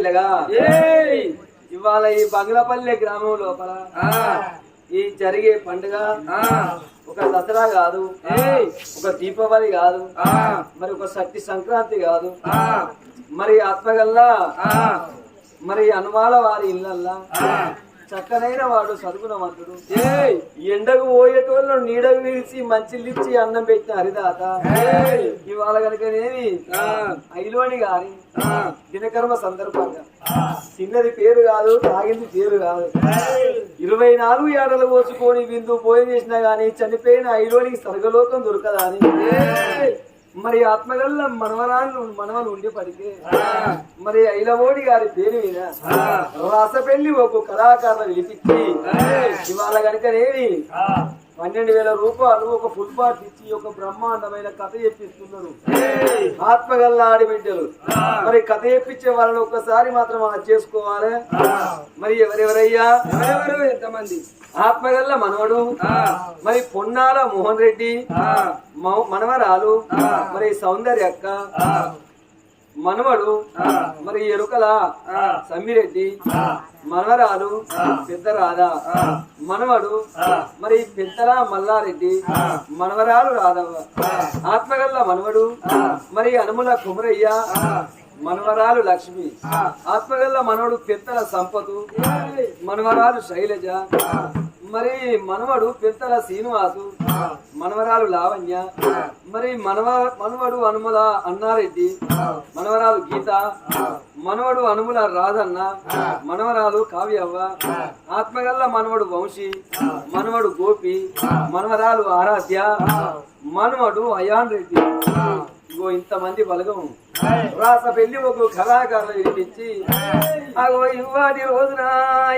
పిల్లగా. ఇవాళ ఈ బంగ్లాపల్లి గ్రామం లోపల ఈ జరిగే పండుగ ఒక దసరా కాదు ఒక దీపావళి కాదు మరి ఒక సట్టి సంక్రాంతి కాదు మరి ఆత్మగల్లా మరి అనుమాల వారి ఇళ్ళల్లా చక్కనైన వాడు చదువునవంతుడు ఎండకు పోయేటోళ్ళు నీడకు నిలిచి మంచిలిచ్చి అన్నం పెట్టిన హరిదాత. ఇవాళ కనుకనేమి ఐలోని గారి దినకర్మ సందర్భంగా. చిన్నది పేరు కాదు తాగింది పేరు కాదు. ఇరవై నాలుగు ఏడలు పోసుకొని విందు పోయి చేసినా గాని చనిపోయిన ఐలోనికి స్వర్గలోకం దొరకదా అని. మరి ఆత్మగల్ల మనవరాళ్ళు మనవలు ఉండి పడితే మరి ఐలమోడి గారి పేరు మీద రసపెళ్ళి ఒక కళాకారులు పిలిపించి ఇవాళ కనుకనేమి పన్నెండు వేల రూపాయలు ఒక పార్ట్ ఇచ్చి ఒక బ్రహ్మాండమైన కథ చెప్పిస్తున్నారు. ఆత్మగల్ల ఆడిబిడ్డలు మరి కథ చెప్పించే వాళ్ళని ఒక్కసారి మాత్రం మనం చేసుకోవాలి? మరి ఎవరెవరయ్యా? ఎవరెవరు? ఎంతమంది? ఆత్మగల్ల మనవడు. మరి పొన్నాల మోహన్ రెడ్డి. మనవరాలు. మరి సౌందర్య అక్క. మనవడు మరి ఎరుకల సమ్మిరెడ్డి మనవరాలు పెద్ద రాధా మనవడు మరి పెద్దల మల్లారెడ్డి మనవరాలు రాధవ్వ. ఆత్మగల్ల మనవడు మరి అనుముల కుమరయ్య మనవరాలు లక్ష్మి. ఆత్మగల్ల మనవడు పెద్దల సంపతు మనవరాలు శైలజ మరి మనవడు పెద్దల శ్రీనివాసు మనవరాలు లావణ్య. మరి మనవ మనవడు అనుమల అన్నారెడ్డి. మనవరాలు గీత. మనవడు అనుముల రాధన్న. మనవరాలు కావ్యవ్వ. ఆత్మగల్ల మనవడు వంశీ. మనవడు గోపి. మనవరాలు ఆరాధ్య. మనవడు అయాన్ రెడ్డి. ఇగో ఇంతమంది బలగం. రాస పెళ్ళి ఒక కళాకారులు వినిపించి అగో ఇవాటి రోజున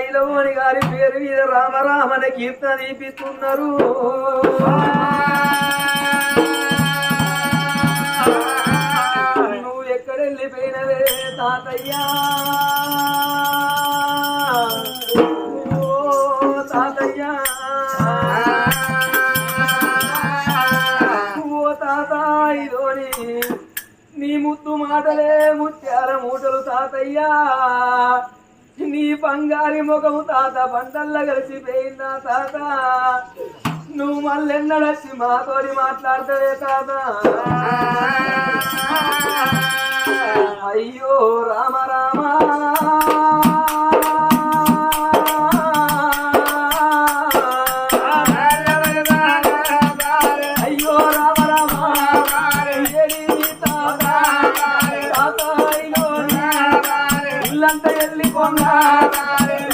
ఇలవోని గారి పేరు మీద రామరామని కీర్తన దీపిస్తున్నారు. నువ్వు ఎక్కడెళ్ళిపోయినవే తాతయ్యా. ఇదోని. నీ ముద్దు మాటలే ముత్యాల మూటలు తాతయ్యా. నీ బంగారి ముఖము తాత బండల్ల కలిసిపోయిందా తాత? నువ్వు మళ్ళెన్నడచ్చి మాతోడి మాట్లాడతావే తాత. అయ్యో రామ రామా.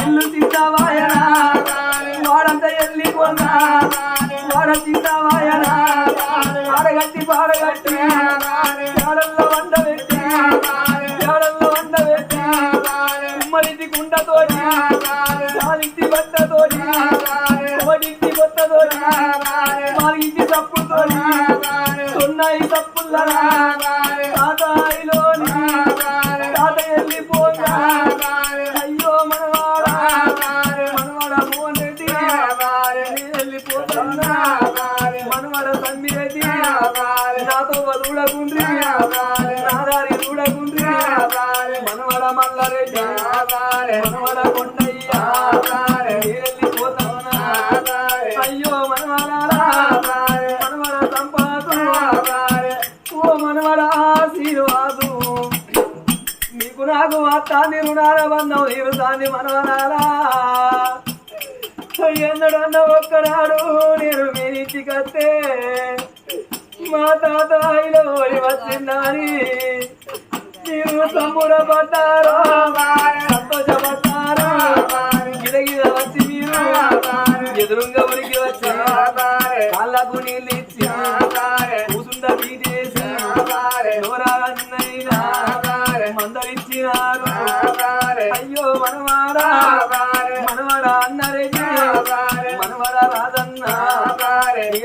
ఇల్లు తింటావాయనా వాడంతా ఎల్లి వాడ తింటావాయనా ఆడగట్టి పాడగట్టి ఏడల్లో వండ పెట్టి ఏడల్లో వండ పెట్టి ఉమ్మడింటి కుండతోటి చాలింటి బట్టతోటి ఒకటింటి బొత్తతోటి నాలుగింటి తప్పుతోటి సున్నాయి తప్పుల్లా తాతాయిలోని నాతో చూడకుండ్రి నాదారి చూడకుండ్రి మనవాడ మల్లారెడ్డి మనవాడ కొండయ్య నేను అయ్యో మనవాడా మనవాడ సంపాదు ఓ మనవాడ ఆశీర్వాదు నీకు నాకు అత్తాన్ని రుణాల బంధం తీరుతాంది మనవనాలా ఎన్నడన్న ఒక్కనాడు నేను మీ ఇంటికి వస్తే మా తాత ఓడి వచ్చిందని మీరు సంబురపడ్డారో సంతోషపడ్డారో గిరగిర వచ్చి మీరు ఎదురుగా ఉనికి వచ్చి? కాళ్ళకు నీళ్ళు ఇచ్చి కూసుండ తీసేసి నోరాలన్నైనా మందలిచ్చినారు. అయ్యో మనవాడా? మనవాడా అన్నారెడ్డి? మనవాడా రాదన్న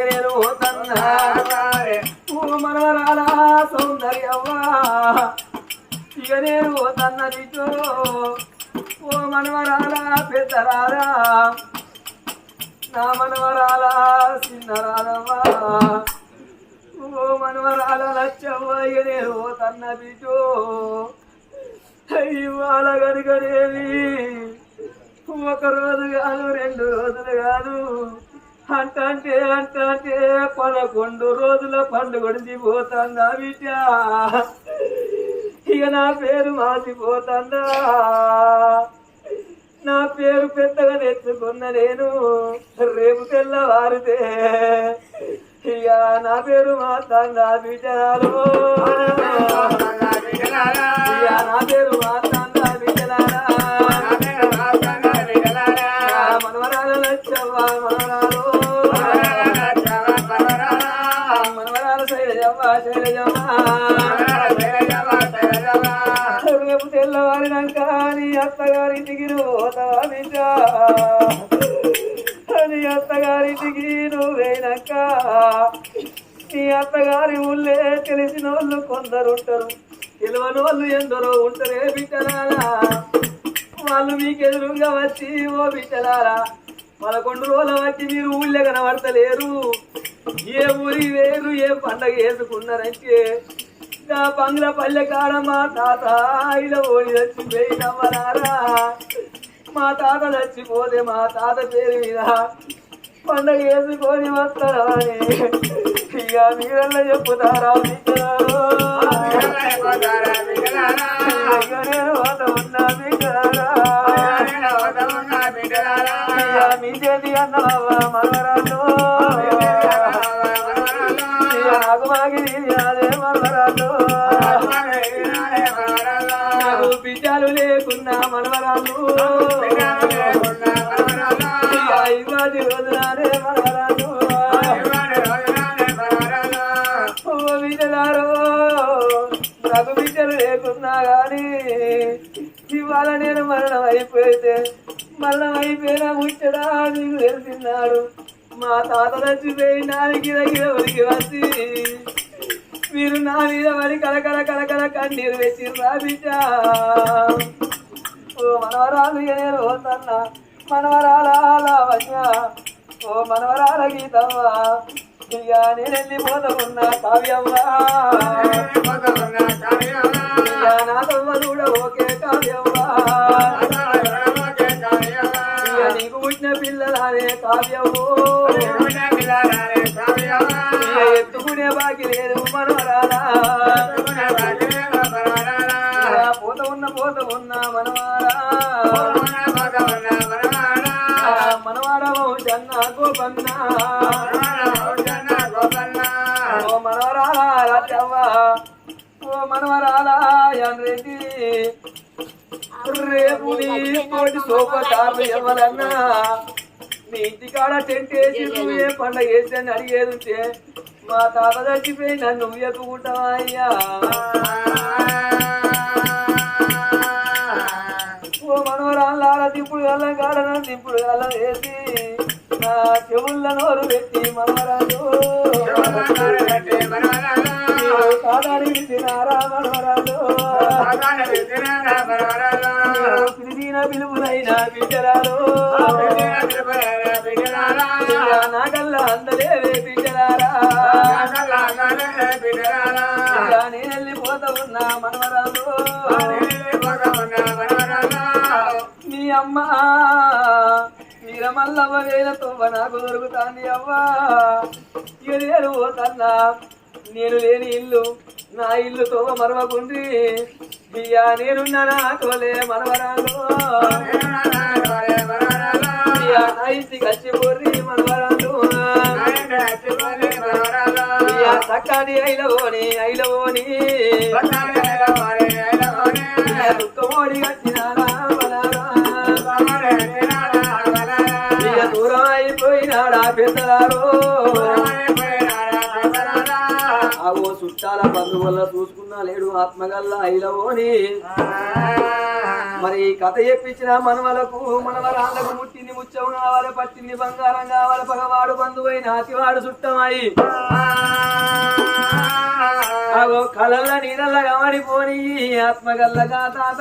నేను పోతన్నా మనవరాల సౌందర్యవ్వా. ఇక నేను పోతన్న ఓ మనవరాల పెద్దరారా నా మనవరాల చిన్నరాలవ్వా. ఓ మనవరాల లచ్చవ్వ ఇక నేను తన్న బిడ్డో ఇవాళ కనుకనేవి ఒక రోజు కాదు రెండు రోజులు కాదు అంటే అంటే పదకొండు రోజుల పండుగ పోతుందా బిడ్డ? ఇక నా పేరు మాసిపోతుందా నా పేరు పెద్దగా తెచ్చుకున్న నేను రేపు తెల్లవారితే ఇక నా పేరు మాతందా బిడ్డలాలు ఇక నా పేరు మాతందా బిడ్డలారా? మనవరాల లచ్చవ్వ రేపు తెల్లవారినాక నీ అత్తగారింటికి నువ్వు పోతావా బిడ్డ నీ అత్తగారింటికి నువ్వేనాక నీ అత్తగారి ఊళ్ళే తెలిసిన వాళ్ళు కొందరు ఉంటారు తెలియని వాళ్ళు ఎందరో ఉంటారే బిడ్డలారా. వాళ్ళు మీకు ఎదురుగా వచ్చి ఓ బిడ్డలారా. పదకొండు రోజుల వచ్చి మీరు ఊళ్ళే కనబడతలేరు. ఏ ఊరి వేరు ఏ పండగ వేసుకున్నారంటే నా బంగ్లా పల్లె కాడ మా తాత ఇలా ఓడి చచ్చిపోయి నమ్మరారా మా తాత చచ్చిపోతే మా తాత పేరు మీద పండగ వేసుకొని వస్తారా అని ఇక మీరల్లా చెప్పుతారా బిడ్డలారు? ఇక నేను వాత ఉన్నా నాకు బిడ్డలు లేకున్నా కానీ ఇవాళ నేను మరణం అయిపోతే మరణం అయిపోయినా ముచ్చడా నీకు తెలిసినాడు మా తాత చచ్చిపోయి నాలుగు దగ్గర వచ్చి మీరు నా మీద పడి కలకల కలకల కన్నీరు వేసి బిడ్డ. ఓ మనవరాలు ఇక నేను పోతన్నా మనవరాల లావణ్య ఓ మనవరాల గీతవ్వ ఇక నేను వెళ్ళిపోతా ఉన్నా ఇక నా తవ్వ కూడా ఓకే కావ్యవ్వా ఇక నీకు పుట్టిన పిల్లలానే కావ్యవు ఇక ఎత్తుకునే బాకి లేదు మనవరాలా. పోత ఉన్న పోత ఉన్న మనవారా. మనవాడ జన్న గోపన్న ఓ మనవరాల రాజవ్వ ఓ మనవరాల రెడ్డి రేపు నీ తోటి సోపతారు ఎవరన్నా నీ ఇంటికాడ టెంట్ వేసి పండగ వేసి అని అడిగేది ఉంటే మా తాత చచ్చిపోయి నన్ను నువ్వు ఎక్కుకుంటావా అయ్యా ఓ మనవరాళ్ళ తిప్పుడు గల్ల గాడన దింపుడు గల్ల వేసి నా చెవుళ్ళ నోరు పెట్టి మనవరాలు కాదారి తినారా మనవరాలు పిలిచిన పిలుపునైనా బిడ్డరాలు. నాకల్లా అందలేవే బిడ్డరారా నేను వెళ్ళిపోతా ఉన్నా మనవరాలు. మీ అమ్మ మీరమల్లవ్వ వేల తొవ్వ నాకు దొరుకుతాంది అవ్వా. ఇక నేను పోతన్నా నేను లేని ఇల్లు నా ఇల్లు తోవ మరవకుండ్రి బియ్యా నేనున్న నాకోలే మనవరాలు. బియ్యా నా ఇంటికి వచ్చి పోర్రి మనవరాలు. బియ్యా చక్కని ఐలవోని ఐలవోని. దుఃఖమోడి వచ్చినారా దూరం అయిపోయినాడా పెద్దలారో ఆవో చుట్టాల బంధువుల చూసుకున్నా లేడు ఆత్మగల్ల ఐలవోని మరి ఈ కథ చెప్పించిన మనవలకు మనవరాళ్ళకు ముట్టింది ముచ్చం కావాలి పట్టింది బంగారం కావాలి పగవాడు బంధువైన అతివాడు చుట్టమై ఆగో కలల్ల నీరల్ల గమడిపోని ఆత్మగల్లగా తాత